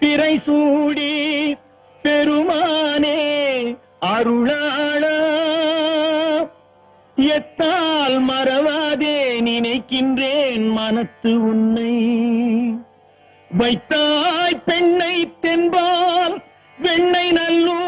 பிறை சூடி பெருமானே அருளாள. எத்தால் மறவாதே நினைக்கின்றேன் மனத்து உன்னை. வைத்தாய் பெண்ணை தென்பால் வெண்ணை நல்லூர்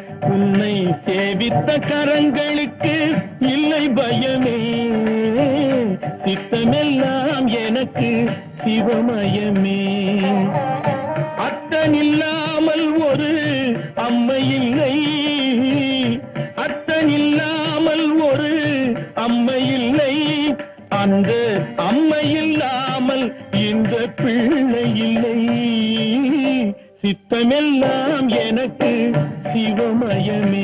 உன்னை சேவித்த கரங்களுக்கு இல்லை பயமே. சித்தமெல்லாம் எனக்கு சிவமயமே. அத்தனில்லாமல் ஒரு அம்மை இல்லை. அத்தனில்லாமல் ஒரு அம்மை இல்லை. அந்த அம்மை இல்லாமல் இந்த பிள்ளை இல்லை. சித்தமெல்லாம் எனக்கு சிவமயமே.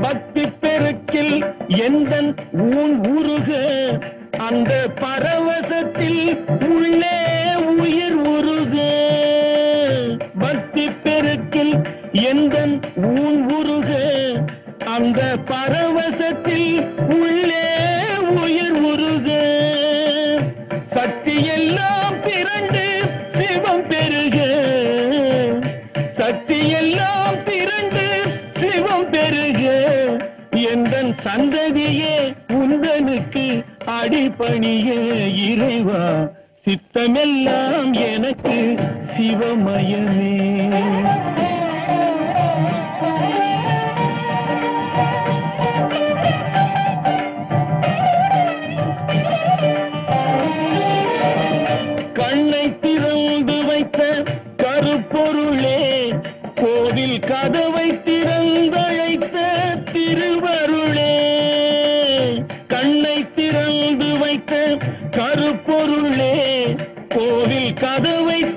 பக்தி பெருக்கில் எந்த ஊன் உருக அந்த பரவசத்தில் உள்ளே உயிர் உருக. பக்தி பெருக்கில் எந்த ஊன் பரவசத்தில் உள்ளே உயிர் உருக. சக்தி எல்லாம் திரண்டு சிவம் பெருக. சக்தி எல்லாம் திரண்டு சிவம் பெருக. எந்தன் சந்ததியே உந்தனுக்கு அடிபணிய இறைவா. சித்தமெல்லாம் எனக்கு சிவமயமே.